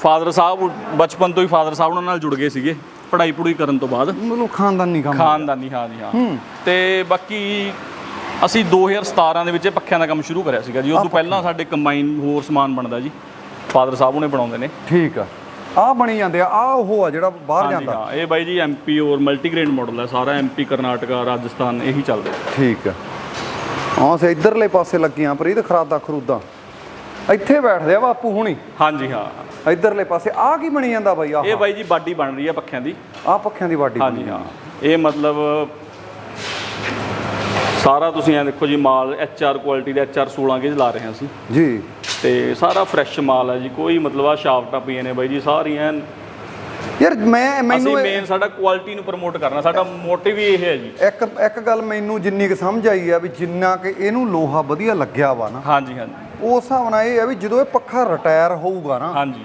ਫਾਦਰ ਸਾਹਿਬ ਬਚਪਨ ਤੋਂ ਹੀ ਫਾਦਰ ਸਾਹਿਬ ਨਾਲ ਜੁੜ ਗਏ ਸੀਗੇ ਪੜ੍ਹਾਈ ਪੜੂਈ ਕਰਨ ਤੋਂ ਬਾਅਦ। ਮੈਨੂੰ ਖਾਨਦਾਨੀ ਕੰਮ। ਖਾਨਦਾਨੀ ਹਾਂ ਜੀ ਹਾਂ। ਤੇ ਬਾਕੀ ਅਸੀਂ 2017 ਦੇ ਵਿੱਚ ਪੱਖਿਆਂ ਦਾ ਕੰਮ ਸ਼ੁਰੂ ਕਰਿਆ ਸੀਗਾ ਜੀ ਉਸ ਤੋਂ ਪਹਿਲਾਂ ਸਾਡੇ ਕੰਬਾਈਨ ਹੋਰ ਸਮਾਨ ਬਣਦਾ ਜੀ ਫਾਦਰ ਸਾਹਿਬ ਉਹਨੇ ਬਣਾਉਂਦੇ ਨੇ। ਠੀਕ ਆ। ਆ ਬਣੀ ਜਾਂਦੇ ਆ ਆ ਉਹ ਆ ਜਿਹੜਾ ਬਾਹਰ ਜਾਂਦਾ। ਹਾਂ ਇਹ ਬਾਈ ਜੀ ਐਮਪੀ ਔਰ ਮਲਟੀਗ੍ਰੇਡ ਮਾਡਲ ਹੈ ਸਾਰਾ ਐਮਪੀ ਕਰਨਾਟਕਾ ਰਾਜਸਥਾਨ ਇਹੀ ਚੱਲਦਾ। ਠੀਕ ਆ। ਹਾਂ ਸੇ ਇਧਰਲੇ ਪਾਸੇ ਲੱਗੀਆਂ ਪ੍ਰੀਤ ਖਰਾਦਾ ਖਰੂਦਾ। ਇੱਥੇ ਬੈਠਦੇ ਆ ਬਾਪੂ ਹੁਣੀ। ਹਾਂਜੀ ਹਾਂ। ਇਧਰਲੇ ਪਾਸੇ ਆ ਕੀ ਬਣੀ ਜਾਂਦਾ ਬਾਈ ਆ ਇਹ ਬਾਈ ਜੀ ਬਾਡੀ ਬਣ ਰਹੀ ਹੈ ਪੱਖਿਆਂ ਦੀ। ਆ ਪੱਖਿਆਂ ਦੀ ਵਾਢੀ ਹਾਂਜੀ ਹਾਂ। ਇਹ ਮਤਲਬ ਸਾਰਾ ਤੁਸੀਂ ਇਹ ਦੇਖੋ ਜੀ ਮਾਲ ਐਚਆਰ ਕੁਆਲਿਟੀ ਦਾ ਐਚਆਰ 16 ਗੇਜ ਲਾ ਰਹੇ ਹਾਂ ਅਸੀਂ। ਜੀ। ਤੇ ਸਾਰਾ ਫਰੈਸ਼ ਮਾਲ ਹੈ ਜੀ ਕੋਈ ਮਤਲਬ ਆ ਸ਼ਾਫਟਾਂ ਪਈਆਂ ਨੇ ਬਾਈ ਜੀ ਸਾਰੀਆਂ ਯਾਰ ਮੈਂ ਅਸੀਂ ਮੈਨੂੰ ਇਹ- ਮੇਨ ਸਾਡਾ ਕੁਆਲਿਟੀ ਨੂੰ ਪ੍ਰਮੋਟ ਕਰਨਾ ਸਾਡਾ ਮੋਟਿਵ ਹੀ ਇਹ ਹੈ ਜੀ। ਇੱਕ ਇੱਕ ਗੱਲ ਮੈਨੂੰ ਜਿੰਨੀ ਕੁ ਸਮਝ ਆਈ ਆ ਵੀ ਜਿੰਨਾ ਕਿ ਇਹਨੂੰ ਲੋਹਾ ਵਧੀਆ ਲੱਗਿਆ ਵਾ ਨਾ ਹਾਂਜੀ ਹਾਂਜੀ। ਉਸ ਹਿਸਾਬ ਨਾਲ ਇਹ ਆ ਵੀ ਜਦੋਂ ਇਹ ਪੱਖਾ ਰਿਟਾਇਰ ਹੋਊਗਾ ਨਾ ਹਾਂਜੀ।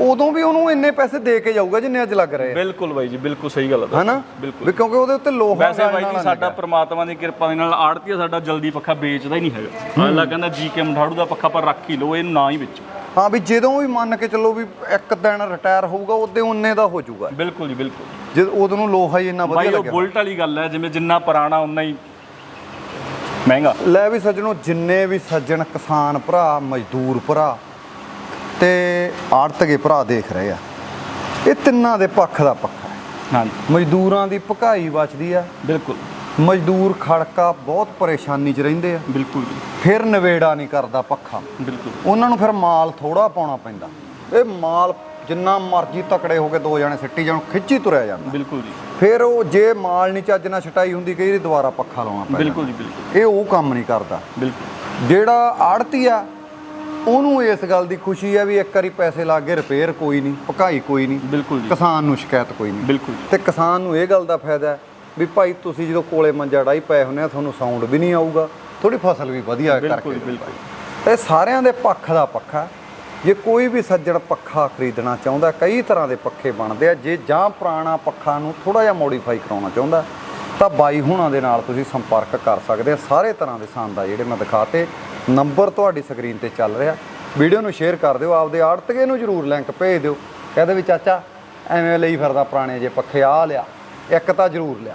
ਉਦੋਂ ਵੀ ਉਹਨੂੰ ਇੰਨੇ ਪੈਸੇ ਦੇ ਕੇ ਜਾਊਗਾ ਜਿੰਨੇ ਅੱਜ ਲੱਗ ਰਹੇ ਆ। ਬਿਲਕੁਲ ਬਾਈ ਜੀ ਬਿਲਕੁਲ ਸਹੀ ਗੱਲ ਹੈ ਹਨਾ? ਬਿਲਕੁਲ। ਵੀ ਕਿਉਂਕਿ ਉਹਦੇ ਉੱਤੇ ਲੋਹਾ ਵੈਸੇ ਬਾਈ ਜੀ ਸਾਡਾ ਪ੍ਰਮਾਤਮਾ ਦੀ ਕਿਰਪਾ ਦੇ ਨਾਲ ਆੜਤੀਆ ਸਾਡਾ ਜਲਦੀ ਪੱਖਾ ਵੇਚਦਾ ਹੀ ਨਹੀਂ ਹੈਗਾ। ਅੱਲਾ ਕਹਿੰਦਾ ਜੀ ਕੇ ਮਠਾੜੂ ਦਾ ਪੱਖਾ ਪਰ ਰੱਖ ਹੀ ਲਓ ਇਹਨੂੰ ਨਾ ਹੀ ਵੇਚੋ। ਹਾਂ ਵੀ ਜਦੋਂ ਵੀ ਮੰਨ ਕੇ ਚੱਲੋ ਵੀ ਇੱਕ ਦਿਨ ਰਿਟਾਇਰ ਹੋਊਗਾ ਉਹਦੇ ਉਹਨੇ ਦਾ ਹੋ ਜਾਊਗਾ। ਬਿਲਕੁਲ ਜੀ ਬਿਲਕੁਲ। ਜਦ ਉਦੋਂ ਨੂੰ ਲੋਹਾ ਹੀ ਇੰਨਾ ਵਧੀਆ ਬਾਈ ਉਹ ਲੱਗਿਆ। ਬੁਲਟ ਵਾਲੀ ਗੱਲ ਹੈ ਜਿਵੇਂ ਜਿੰਨਾ ਪੁਰਾਣਾ ਉਨਾ ਹੀ ਮਹਿੰਗਾ। ਲੈ ਵੀ ਸੱਜਣੋ ਜਿੰਨੇ ਵੀ ਸੱਜਣ ਕਿਸਾਨ ਭਰਾ ਮਜ਼ਦੂਰ ਭਰਾ ਤੇ ਆੜਤਗੇ ਭਰਾ ਦੇਖ ਰਹੇ ਆ ਇਹ ਤਿੰਨਾਂ ਦੇ ਪੱਖ ਦਾ ਪੱਖਾ ਹੈ। ਹਾਂਜੀ। ਮਜ਼ਦੂਰਾਂ ਦੀ ਭਕਾਈ ਬਚਦੀ ਆ। ਬਿਲਕੁਲ। ਮਜ਼ਦੂਰ ਖੜਕਾ ਬਹੁਤ ਪਰੇਸ਼ਾਨੀ 'ਚ ਰਹਿੰਦੇ ਆ। ਬਿਲਕੁਲ ਜੀ। ਫਿਰ ਨਵੇੜਾ ਨਹੀਂ ਕਰਦਾ ਪੱਖਾ। ਬਿਲਕੁਲ। ਉਹਨਾਂ ਨੂੰ ਫਿਰ ਮਾਲ ਥੋੜਾ ਪਾਉਣਾ ਪੈਂਦਾ। ਇਹ ਮਾਲ ਜਿੰਨਾ ਮਰਜ਼ੀ ਤਕੜੇ ਹੋ ਕੇ ਦੋ ਜਣੇ ਸਿੱਟੀ ਜਾਣ ਖਿੱਚੀ ਤੁਰਿਆ ਜਾਂਦਾ। ਬਿਲਕੁਲ ਜੀ। ਫਿਰ ਉਹ ਜੇ ਮਾਲ ਨਹੀਂ ਚੱਜ ਨਾਲ ਛਟਾਈ ਹੁੰਦੀ ਕਈ ਵਾਰੀ ਦੁਬਾਰਾ ਪੱਖਾ ਲਾਉਣਾ ਪੈਂਦਾ। ਬਿਲਕੁਲ ਜੀ ਬਿਲਕੁਲ। ਇਹ ਉਹ ਕੰਮ ਨਹੀਂ ਕਰਦਾ। ਬਿਲਕੁਲ। ਜਿਹੜਾ ਆੜਤੀ ਆ ਉਹਨੂੰ ਇਸ ਗੱਲ ਦੀ ਖੁਸ਼ੀ ਆ ਵੀ ਇੱਕ ਵਾਰੀ ਪੈਸੇ ਲਾ ਕੇ ਰਿਪੇਅਰ ਕੋਈ ਨਹੀਂ ਭਕਾਈ ਕੋਈ ਨਹੀਂ। ਬਿਲਕੁਲ ਜੀ। ਕਿਸਾਨ ਨੂੰ ਸ਼ਿਕਾਇਤ ਕੋਈ ਨਹੀਂ। ਬਿਲਕੁਲ ਤੇ ਕਿਸਾਨ ਨੂੰ ਇਹ ਗੱਲ ਦਾ ਫਾਇਦਾ ਹੈ ਵੀ ਭਾਈ ਤੁਸੀਂ ਜਦੋਂ ਕੋਲੇ ਮੰਜਾ ਡਾਈ ਪਏ ਹੁੰਦੇ ਆ ਤੁਹਾਨੂੰ ਸਾਊਂਡ ਵੀ ਨਹੀਂ ਆਊਗਾ ਥੋੜੀ ਫਸਲ ਵੀ ਵਧੀਆ ਬਿਲਕੁਲ ਕਰਕੇ ਬਿਲਕੁਲ। ਇਹ ਸਾਰਿਆਂ ਦੇ ਪੱਖ ਦਾ ਪੱਖਾ ਜੇ ਕੋਈ ਵੀ ਸੱਜਣ ਪੱਖਾ ਖਰੀਦਣਾ ਚਾਹੁੰਦਾ ਕਈ ਤਰ੍ਹਾਂ ਦੇ ਪੱਖੇ ਬਣਦੇ ਆ। ਜੇ ਜਾਂ ਪੁਰਾਣਾ ਪੱਖਾ ਨੂੰ ਥੋੜਾ ਜਿਹਾ ਮੋਡੀਫਾਈ ਕਰਾਉਣਾ ਚਾਹੁੰਦਾ ਤਾਂ ਬਾਈ ਹੁਣਾਂ ਦੇ ਨਾਲ ਤੁਸੀਂ ਸੰਪਰਕ ਕਰ ਸਕਦੇ ਆ। ਸਾਰੇ ਤਰ੍ਹਾਂ ਦੇ ਸੰਦ ਆ ਜਿਹੜੇ ਮੈਂ ਦਿਖਾਤੇ। ਨੰਬਰ ਤੁਹਾਡੀ ਸਕਰੀਨ ਤੇ ਚੱਲ ਰਿਹਾ। ਵੀਡੀਓ ਨੂੰ ਸ਼ੇਅਰ ਕਰ ਦਿਓ ਆਪਦੇ ਆੜਤਗੇ ਨੂੰ ਜਰੂਰ ਲਿੰਕ ਭੇਜ ਦਿਓ। ਕਹਿੰਦੇ ਵੀ ਚਾਚਾ ਐਵੇਂ ਲਈ ਫਿਰਦਾ ਪੁਰਾਣੇ ਜੇ ਪੱਖੇ ਆ ਲਿਆ ਇੱਕ ਤਾਂ ਜਰੂਰ ਲਿਆ।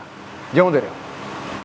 ਜਿਉਂਦੇ ਰਹੋ